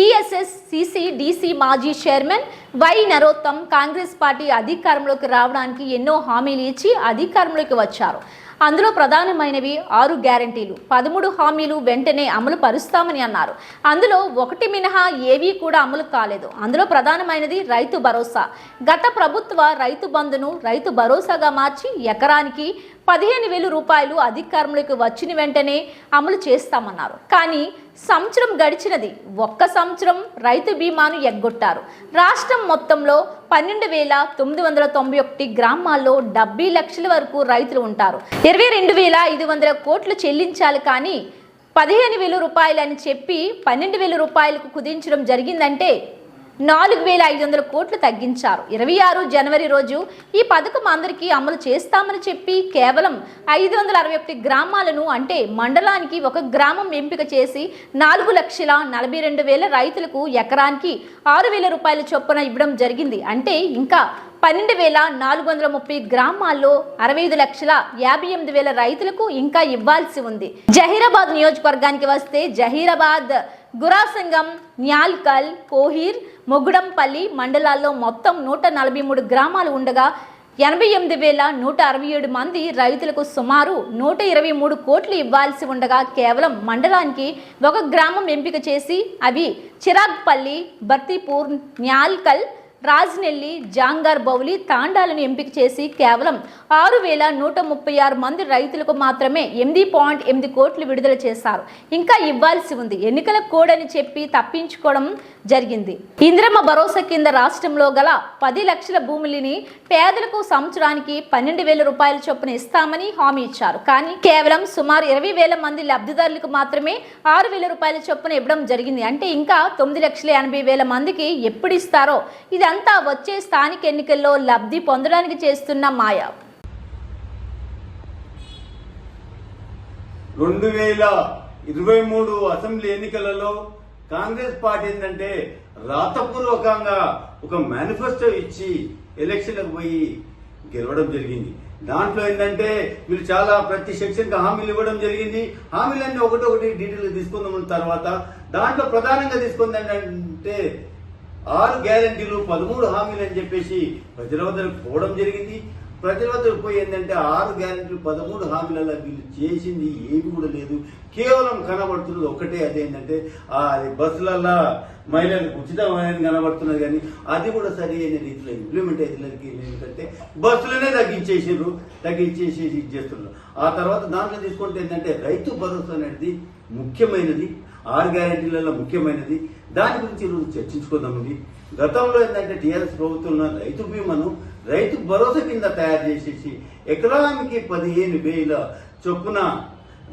TSS CC DC మాజీ chairman Y Narottam Congress party అధికారంలోకి రావడానికి ఎన్నో హామీలు ఇచ్చి అధికారంలోకి వచ్చారు. అందులో ప్రధానమైనవి ఆరు గ్యారంటీలు. పదమూడు హామీలు వెంటనే అమలు పరుస్తామని అన్నారు. అందులో ఒకటి మినహా ఏవీ కూడా అమలు కాలేదు. అందులో ప్రధానమైనది రైతు భరోసా. గత ప్రభుత్వ రైతు బంధును రైతు భరోసాగా మార్చి ఎకరానికి పదిహేను వేలు రూపాయలు అధికారంలోకి వచ్చిన వెంటనే అమలు చేస్తామన్నారు. కానీ సంవత్సరం గడిచినది ఒక్క సంవత్సరం రైతు బీమాను ఎగ్గొట్టారు. రాష్ట్రం మొత్తంలో పన్నెండు వేల తొమ్మిది వందల తొంభై ఒకటి గ్రామాల్లో డెబ్బై లక్షల వరకు రైతులు ఉంటారు. ఇరవై రెండు వేల ఐదు వందల కోట్లు చెల్లించాలి కానీ పదిహేను వేల రూపాయలు అని చెప్పి పన్నెండు వేల రూపాయలకు కుదించడం జరిగిందంటే నాలుగు వేల ఐదు వందల కోట్లు తగ్గించారు. ఇరవై ఆరు జనవరి రోజు ఈ పథకం అందరికీ అమలు చేస్తామని చెప్పి కేవలం ఐదు వందల అరవై ఒకటి గ్రామాలను అంటే మండలానికి ఒక గ్రామం ఎంపిక చేసి నాలుగు లక్షల నలభై రెండు వేల రైతులకు ఎకరానికి ఆరు వేల రూపాయల చొప్పున ఇవ్వడం జరిగింది. అంటే ఇంకా పన్నెండు వేల నాలుగు వందల ముప్పై గ్రామాల్లో అరవై ఐదు లక్షల యాభై ఎనిమిది వేల రైతులకు ఇంకా ఇవ్వాల్సి ఉంది. జహీరాబాద్ నియోజకవర్గానికి వస్తే జహీరాబాద్ గురాసంగం న్యాల్కల్ కోహీర్ మొగుడంపల్లి మండలాల్లో మొత్తం నూట నలభై మూడు గ్రామాలు ఉండగా ఎనభై ఎనిమిది వేల నూట అరవై ఏడు మంది రైతులకు సుమారు నూట ఇరవై మూడు కోట్లు ఇవ్వాల్సి ఉండగా కేవలం మండలానికి ఒక గ్రామం ఎంపిక చేసి అవి చిరాగ్పల్లి బర్తీపూర్ న్యాల్కల్ రాజ్నెల్లి జాంగార్ బౌలి తాండాలను ఎంపిక చేసి కేవలం ఆరు వేల నూట ముప్పై ఆరు మంది రైతులకు మాత్రమే ఎనిమిది పాయింట్ ఎనిమిది కోట్లు విడుదల చేశారు. ఇంకా ఇవ్వాల్సి ఉంది. ఎన్నికల కోడ్ అని చెప్పి తప్పించుకోవడం జరిగింది. ఇంద్రమ్మ భరోసా కింద రాష్ట్రంలో గల పది లక్షల భూములని పేదలకు సంవత్సరానికి పన్నెండు వేల రూపాయల చొప్పున ఇస్తామని హామీ ఇచ్చారు. కానీ కేవలం సుమారు ఇరవై వేల మంది లబ్ధిదారులకు మాత్రమే ఆరు వేల రూపాయల చొప్పున ఇవ్వడం జరిగింది. అంటే ఇంకా తొమ్మిది లక్షల ఎనభై వేల మందికి ఎప్పుడు ఇస్తారో ఇది ఇదంతా వచ్చే స్థానిక ఎన్నికల్లో లబ్ధి పొందడానికి చేస్తున్న మాయ. రెండు వేల ఇరవై మూడు అసెంబ్లీ ఎన్నికలలో కాంగ్రెస్ పార్టీ ఏంటంటే రాతపూర్వకంగా ఒక మేనిఫెస్టో ఇచ్చి ఎలక్షన్లకు పోయి గెలవడం జరిగింది. దాంట్లో ఏంటంటే వీళ్ళు చాలా ప్రతి సెక్షన్కి హామీలు ఇవ్వడం జరిగింది. హామీలన్నీ ఒకటి డీటెయిల్ తీసుకుందాం తర్వాత దాంట్లో ప్రధానంగా తీసుకుంది ఏంటంటే ఆరు గ్యారంటీలు పదమూడు హామీలు అని చెప్పేసి ప్రజల వద్దకు పోవడం జరిగింది. ప్రజల వద్దకు పోయిందంటే ఆరు గ్యారంటీలు పదమూడు హామీలలో వీళ్ళు చేసింది ఏమి కూడా లేదు. కేవలం కనబడుతున్నది ఒకటే అదేంటంటే ఆ అది మహిళలకు ఉచితమైన కనబడుతున్నది కానీ అది కూడా సరి అయిన రీతిలో ఇంప్లిమెంట్ అయ్యేసరికి ఏంటంటే బస్సులనే తగ్గించేసారు తగ్గించేసి ఇది చేస్తున్నారు. ఆ తర్వాత దాంట్లో తీసుకుంటే ఏంటంటే రైతు భరోసా అనేది ముఖ్యమైనది. ఆరు గ్యారెంటీలలో ముఖ్యమైనది. దాని గురించి ఈరోజు చర్చించుకుందామండి. గతంలో ఏంటంటే టీఆర్ఎస్ ప్రభుత్వంలో రైతు బీమాను రైతు భరోసా కింద తయారు చేసేసి ఎకరానికి పదిహేను వేల చొప్పున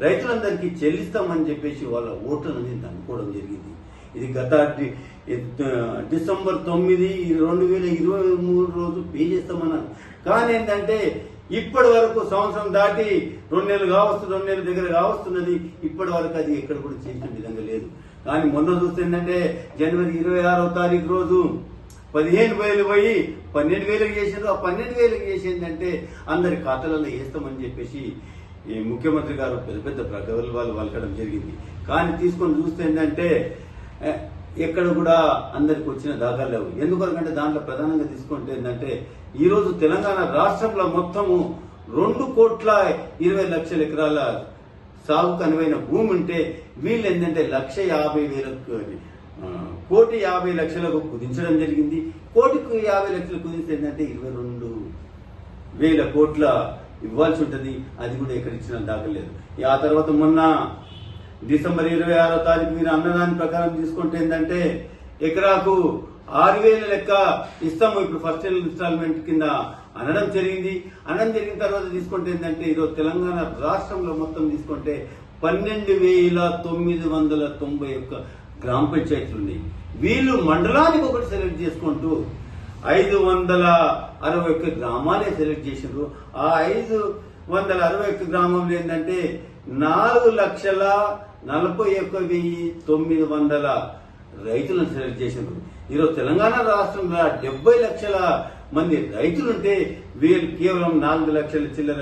రైతులందరికీ చెల్లిస్తామని చెప్పేసి వాళ్ళ ఓట్లను అనుకోవడం జరిగింది. ఇది గత డిసెంబర్ తొమ్మిది రెండు వేల ఇరవై మూడు రోజు పే చేస్తామన్నారు. కానీ ఏంటంటే ఇప్పటి వరకు సంవత్సరం దాటి రెండు నెలలు కావస్తుంది రెండు నెలల దగ్గర కావస్తున్నది ఇప్పటి వరకు అది ఎక్కడ కూడా చేసిన విధంగా లేదు. కానీ మొన్న చూస్తే ఏంటంటే జనవరి ఇరవై ఆరో తారీఖు రోజు పదిహేను వేలు పోయి పన్నెండు వేలకు చేసిండ్రు. ఆ పన్నెండు వేలకు చేసిందంటే అందరి ఖాతాలలో వేస్తామని చెప్పేసి ఈ ముఖ్యమంత్రి గారు పెద్ద పెద్ద ప్రగల్భాలు వలకడం జరిగింది. కానీ తీసుకొని చూస్తే ఏంటంటే ఎక్కడ కూడా అందరికి వచ్చిన దాఖలు లేవు. ఎందుకంటే దాంట్లో ప్రధానంగా తీసుకుంటే ఏంటంటే ఈ రోజు తెలంగాణ రాష్ట్రంలో మొత్తము రెండు కోట్ల ఇరవై లక్షల ఎకరాల సాగుకు అనువైన భూమి ఉంటే వీళ్ళు ఏంటంటే లక్ష యాభై వేలకు కోటి యాభై లక్షలకు కుదించడం జరిగింది. కోటికి యాభై లక్షలు కుదిస్తే ఏంటంటే ఇరవై రెండు వేల కోట్ల ఇవ్వాల్సి ఉంటుంది. అది కూడా ఎక్కడ ఇచ్చిన దాఖలేదు ఆ తర్వాత మొన్న డిసెంబర్ ఇరవై ఆరో తారీఖు మీరు అన్నదాని ప్రకారం తీసుకుంటే ఏంటంటే ఎకరాకు ఆరు వేల లెక్క ఇస్తాము. ఇప్పుడు ఫస్ట్ ఇన్స్టాల్మెంట్ కింద అనడం జరిగింది. అనడం జరిగిన తర్వాత తీసుకుంటే ఏంటంటే ఈరోజు తెలంగాణ రాష్ట్రంలో మొత్తం తీసుకుంటే పన్నెండు వేల తొమ్మిది వందల తొంభై ఒక్క గ్రామ పంచాయతీలు ఉన్నాయి. వీళ్ళు మండలానికి ఒకటి సెలెక్ట్ చేసుకుంటూ ఐదు వందల అరవై ఒక్క గ్రామాలే సెలెక్ట్ చేసిండ్రు. ఆ ఐదు వందల అరవై ఒక్క గ్రామంలో ఏంటంటే నాలుగు లక్షల నలభై ఒక్క వెయ్యి తొమ్మిది వందల రైతులను సెలెక్ట్ చేసినారు. ఈరోజు తెలంగాణ రాష్ట్రంలో డెబ్బై లక్షల మంది రైతులుంటే వీళ్ళు కేవలం నాలుగు లక్షల చిల్లర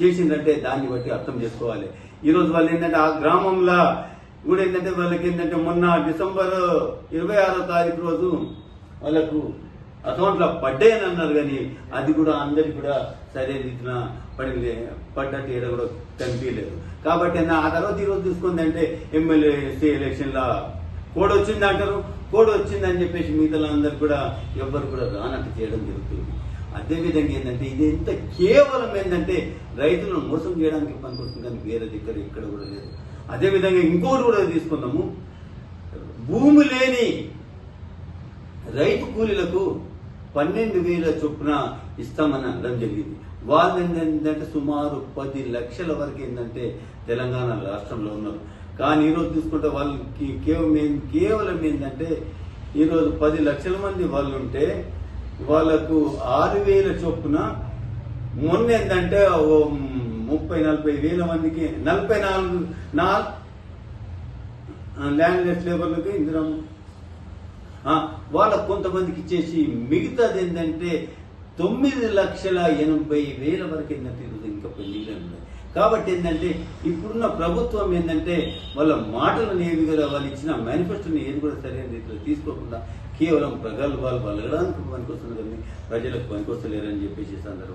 చేసిందంటే దాన్ని బట్టి అర్థం చేసుకోవాలి. ఈరోజు వాళ్ళు ఏంటంటే ఆ గ్రామంలో కూడా ఏంటంటే వాళ్ళకి ఏంటంటే మొన్న డిసెంబర్ ఇరవై ఆరో తారీఖు రోజు వాళ్ళకు అకౌంట్లో పడ్డాయని అన్నారు కానీ అది కూడా అందరికి కూడా సరైన రీతిన పడి పడ్డట్టు ఏదో కూడా కనిపించలేదు. కాబట్టి నా ఆ తర్వాత ఈరోజు చూసుకుంది అంటే ఎమ్మెల్యే ఎలక్షన్ల కోడ్ వచ్చింది అంటారు. కోడ్ వచ్చిందని చెప్పేసి మిగతా కూడా ఎవ్వరు కూడా రానట్టు చేయడం జరుగుతుంది. అదేవిధంగా ఏంటంటే ఇది ఎంత కేవలం ఏంటంటే రైతులను మోసం చేయడానికి పనికొస్తుంది కానీ వేరే దగ్గర ఎక్కడ కూడా లేదు. అదేవిధంగా ఇంకోటి కూడా తీసుకుందాము. భూమి లేని రైతు కూలీలకు పన్నెండు వేల చొప్పున ఇస్తామని అనడం జరిగింది. వాళ్ళు ఏంటంటే సుమారు పది లక్షల వరకు ఏంటంటే తెలంగాణ రాష్ట్రంలో ఉన్నారు. కానీ ఈరోజు చూసుకుంటే వాళ్ళకి కేవలం ఏం- కేవలం ఏంటంటే ఈరోజు పది లక్షల మంది వాళ్ళు ఉంటే వాళ్ళకు ఆరు వేల చొప్పున మొన్న ఏంటంటే ముప్పై నలభై వేల మందికి నలభై నాలుగు నాలుగు ల్యాండ్ లెస్ లేబర్లకి ఇందిరా వాళ్ళకు కొంతమందికి ఇచ్చేసి మిగతాది ఏంటంటే తొమ్మిది లక్షల ఎనభై వేల వరకు ఏంటంటే ఇంకా పెళ్ళిగా ఉన్నాయి. కాబట్టి ఏంటంటే ఇప్పుడున్న ప్రభుత్వం ఏంటంటే వాళ్ళ మాటలను ఏమి కూడా వాళ్ళు ఇచ్చిన మేనిఫెస్టోని ఏది కూడా సరైన రీతిలో తీసుకోకుండా కేవలం ప్రగల్భాలు పనికి పనికొస్తుంది కానీ ప్రజలకు పనికొస్తలేరని చెప్పేసి ఈ